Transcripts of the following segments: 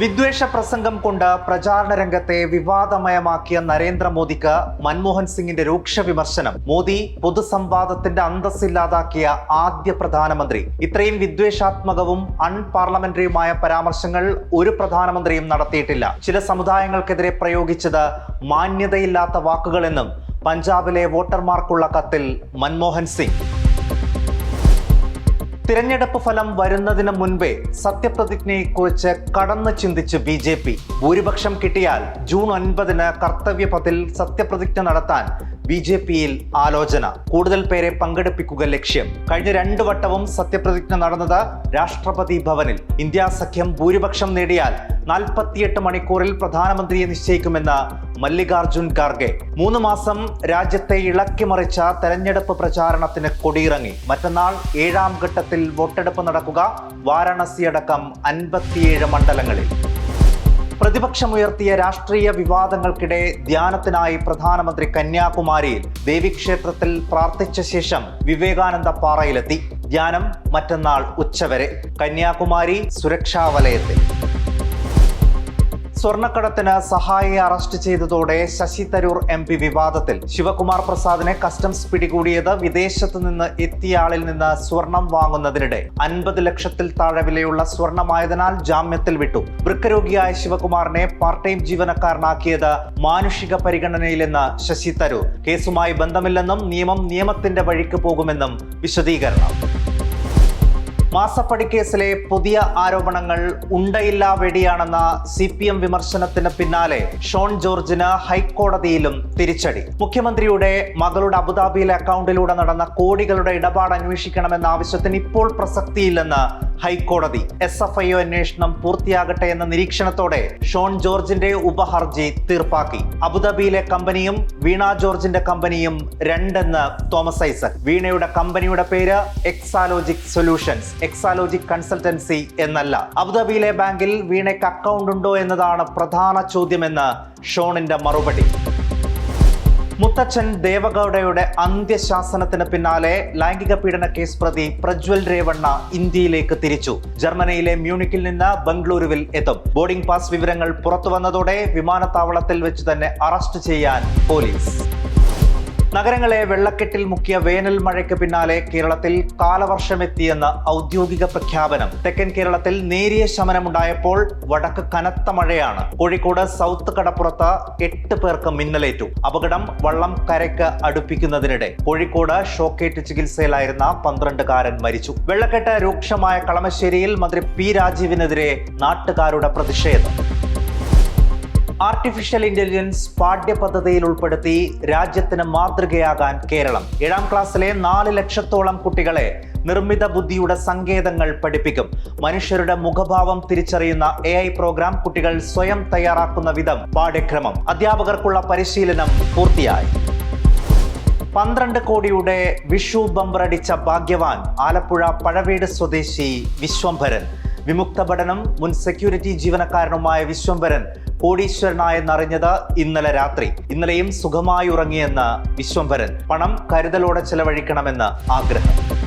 വിദ്വേഷ പ്രസംഗം കൊണ്ട് പ്രചാരണ രംഗത്തെ വിവാദമയമാക്കിയ നരേന്ദ്രമോദിക്ക് മൻമോഹൻ സിംഗിന്റെ രൂക്ഷ വിമർശനം. മോദി പൊതുസംവാദത്തിന്റെ അന്തസ്സില്ലാതാക്കിയ ആദ്യ പ്രധാനമന്ത്രി. ഇത്രയും വിദ്വേഷാത്മകവും അൺപാർലമെന്ററിയുമായ പരാമർശങ്ങൾ ഒരു പ്രധാനമന്ത്രിയും നടത്തിയിട്ടില്ല. ചില സമുദായങ്ങൾക്കെതിരെ പ്രയോഗിച്ചത് മാന്യതയില്ലാത്ത വാക്കുകളെന്നും പഞ്ചാബിലെ വോട്ടർമാർക്കുള്ള കത്തിൽ മൻമോഹൻ സിംഗ്. തിരഞ്ഞെടുപ്പ് ഫലം വരുന്നതിന് മുൻപേ സത്യപ്രതിജ്ഞയെക്കുറിച്ച് കടന്നു ചിന്തിച്ച് ബി ജെ പി. ഭൂരിപക്ഷം കിട്ടിയാൽ ജൂൺ ഒൻപതിന് കർത്തവ്യപഥിൽ സത്യപ്രതിജ്ഞ നടത്താൻ ബി ജെ പിയിൽ ആലോചന. കൂടുതൽ പേരെ പങ്കെടുപ്പിക്കുക ലക്ഷ്യം. കഴിഞ്ഞ രണ്ടു വട്ടവും സത്യപ്രതിജ്ഞ നടന്നത് രാഷ്ട്രപതി ഭവനിൽ. ഇന്ത്യ സഖ്യം ഭൂരിപക്ഷം നേടിയാൽ നാൽപ്പത്തിയെട്ട് മണിക്കൂറിൽ പ്രധാനമന്ത്രിയെ നിശ്ചയിക്കുമെന്ന് മല്ലികാർജുൻ ഖാർഗെ. മൂന്ന് മാസം രാജ്യത്തെ ഇളക്കിമറിച്ച തെരഞ്ഞെടുപ്പ് പ്രചാരണത്തിന് കൊടിയിറങ്ങി. മറ്റന്നാൾ ഏഴാം ഘട്ടത്തിൽ വോട്ടെടുപ്പ് നടക്കുക. വാരാണസി അടക്കം അൻപത്തിയേഴ് മണ്ഡലങ്ങളിൽ. പ്രതിപക്ഷമുയർത്തിയ രാഷ്ട്രീയ വിവാദങ്ങൾക്കിടെ ധ്യാനത്തിനായി പ്രധാനമന്ത്രി കന്യാകുമാരിയിൽ ദേവീക്ഷേത്രത്തിൽ പ്രാർത്ഥിച്ച ശേഷം വിവേകാനന്ദ പാറയിലെത്തി. ധ്യാനം മറ്റന്നാൾ ഉച്ചവരെ. കന്യാകുമാരി സുരക്ഷാ വലയത്തിൽ സ്വർണക്കടത്തിന് സഹായി അറസ്റ്റ് ചെയ്തതോടെ ശശി തരൂർ എം പി വിവാദത്തിൽ. ശിവകുമാർ പ്രസാദിനെ കസ്റ്റംസ് പിടികൂടിയത് വിദേശത്ത് നിന്ന് എത്തിയ ആളിൽ നിന്ന് സ്വർണം വാങ്ങുന്നതിനിടെ അൻപത് ലക്ഷത്തിൽ താഴെ വിലയുള്ള സ്വർണമായതിനാൽ ജാമ്യത്തിൽ വിട്ടു. വൃക്കരോഗിയായ ശിവകുമാറിനെ പാർട്ട് ടൈം ജീവനക്കാരനാക്കിയത് മാനുഷിക പരിഗണനയിലെന്ന് ശശി തരൂർ. കേസുമായി ബന്ധമില്ലെന്നും നിയമം നിയമത്തിന്റെ വഴിക്ക് പോകുമെന്നും വിശദീകരണം. മാസപ്പടി കേസിലെ പുതിയ ആരോപണങ്ങൾ ഉണ്ടയില്ല വെടിയാണെന്ന സി പി എം വിമർശനത്തിന് പിന്നാലെ ഷോൺ ജോർജിന് ഹൈക്കോടതിയിലും തിരിച്ചടി. മുഖ്യമന്ത്രിയുടെ മകളുടെ അബുദാബിയിലെ അക്കൗണ്ടിലൂടെ നടന്ന കോടികളുടെ ഇടപാട് അന്വേഷിക്കണമെന്ന ആവശ്യത്തിന് ഇപ്പോൾ പ്രസക്തിയില്ലെന്ന് ഹൈക്കോടതി. എസ് എഫ് ഐ ഒ അന്വേഷണം പൂർത്തിയാകട്ടെ എന്ന നിരീക്ഷണത്തോടെ ഷോൺ ജോർജിന്റെ ഉപഹർജി തീർപ്പാക്കി. അബുദാബിയിലെ കമ്പനിയും വീണ ജോർജിന്റെ കമ്പനിയും രണ്ടെന്ന് തോമസ് ഐസക്. വീണയുടെ കമ്പനിയുടെ പേര് എക്സാലോജിക് സൊല്യൂഷൻസ്. എക്സാലോജിക് കൺസൾട്ടൻസി എന്നല്ല. അബുദാബിയിലെ ബാങ്കിൽ വീണയ്ക്ക് അക്കൗണ്ട് ഉണ്ടോ എന്നതാണ് പ്രധാന ചോദ്യമെന്ന് ഷോണിന്റെ മറുപടി. മുത്തച്ഛൻ ദേവഗൌഡയുടെ അന്ത്യശാസനത്തിന് പിന്നാലെ ലൈംഗിക പീഡന കേസ് പ്രതി പ്രജ്വൽ രേവണ്ണ ഇന്ത്യയിലേക്ക് തിരിച്ചു. ജർമ്മനിയിലെ മ്യൂണിക്കിൽ നിന്ന് ബംഗളൂരുവിൽ എത്തും. ബോർഡിംഗ് പാസ് വിവരങ്ങൾ പുറത്തുവന്നതോടെ വിമാനത്താവളത്തിൽ വെച്ച് തന്നെ അറസ്റ്റ് ചെയ്യാൻ പോലീസ്. നഗരങ്ങളെ വെള്ളക്കെട്ടിൽ മുക്കിയ വേനൽ മഴയ്ക്ക് പിന്നാലെ കേരളത്തിൽ കാലവർഷമെത്തിയെന്ന ഔദ്യോഗിക പ്രഖ്യാപനം. തെക്കൻ കേരളത്തിൽ നേരിയ ശമനമുണ്ടായപ്പോൾ വടക്ക് കനത്ത മഴയാണ്. കോഴിക്കോട് സൗത്ത് കടപ്പുറത്ത് എട്ട് പേർക്ക് മിന്നലേറ്റു. അപകടം വള്ളം കരയ്ക്ക് അടുപ്പിക്കുന്നതിനിടെ. കോഴിക്കോട് ഷോക്കേറ്റ് ചികിത്സയിലായിരുന്ന പന്ത്രണ്ടുകാരൻ മരിച്ചു. വെള്ളക്കെട്ട് രൂക്ഷമായ കളമശ്ശേരിയിൽ മന്ത്രി പി രാജീവിനെതിരെ നാട്ടുകാരുടെ പ്രതിഷേധം. ആർട്ടിഫിഷ്യൽ ഇന്റലിജൻസ് പാഠ്യപദ്ധതിയിൽ ഉൾപ്പെടുത്തി രാജ്യത്തിന് മാതൃകയാകാൻ കേരളം. ഏഴാം ക്ലാസ്സിലെ നാല് ലക്ഷത്തോളം കുട്ടികളെ നിർമ്മിത ബുദ്ധിയുടെ സങ്കേതങ്ങൾ പഠിപ്പിക്കും. മനുഷ്യരുടെ മുഖഭാവം തിരിച്ചറിയുന്ന എ ഐ പ്രോഗ്രാം കുട്ടികൾ സ്വയം തയ്യാറാക്കുന്ന വിധം പാഠ്യക്രമം. അധ്യാപകർക്കുള്ള പരിശീലനം പൂർത്തിയായി. പന്ത്രണ്ട് കോടിയുടെ വിഷു ബമ്പറടിച്ച ഭാഗ്യവാൻ ആലപ്പുഴ പഴവീട് സ്വദേശി വിശ്വംഭരൻ. വിമുക്ത പഠനം മുൻ സെക്യൂരിറ്റി ജീവനക്കാരനുമായ വിശ്വംഭരൻ കോടീശ്വരനായെന്നറിഞ്ഞത് ഇന്നലെ രാത്രി. ഇന്നലെയും സുഖമായി ഉറങ്ങിയെന്ന് വിശ്വംഭരൻ. പണം കരുതലോടെ ചെലവഴിക്കണമെന്ന് ആഗ്രഹം.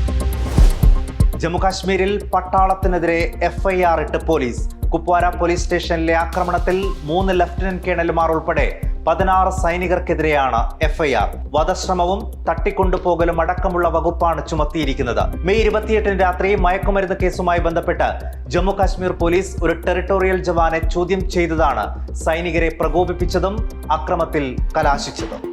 ജമ്മുകാശ്മീരിൽ പട്ടാളത്തിനെതിരെ എഫ്ഐആർ ഇട്ട് പോലീസ്. കുപ്വാര പോലീസ് സ്റ്റേഷനിലെ ആക്രമണത്തിൽ മൂന്ന് ലഫ്റ്റനന്റ് കേണലുമാർ ഉൾപ്പെടെ പതിനാറ് സൈനികർക്കെതിരെയാണ് എഫ്ഐആർ. വധശ്രമവും തട്ടിക്കൊണ്ടുപോകലും അടക്കമുള്ള വകുപ്പാണ് ചുമത്തിയിരിക്കുന്നത്. മെയ് ഇരുപത്തിയെട്ടിന് രാത്രി മയക്കുമരുന്ന് കേസുമായി ബന്ധപ്പെട്ട് ജമ്മു കാശ്മീർ പോലീസ് ഒരു ടെറിട്ടോറിയൽ ജവാനെ ചോദ്യം ചെയ്തതാണ്. സൈനികരെ പ്രകോപിപ്പിച്ചതും അക്രമത്തിൽ കലാശിച്ചതും.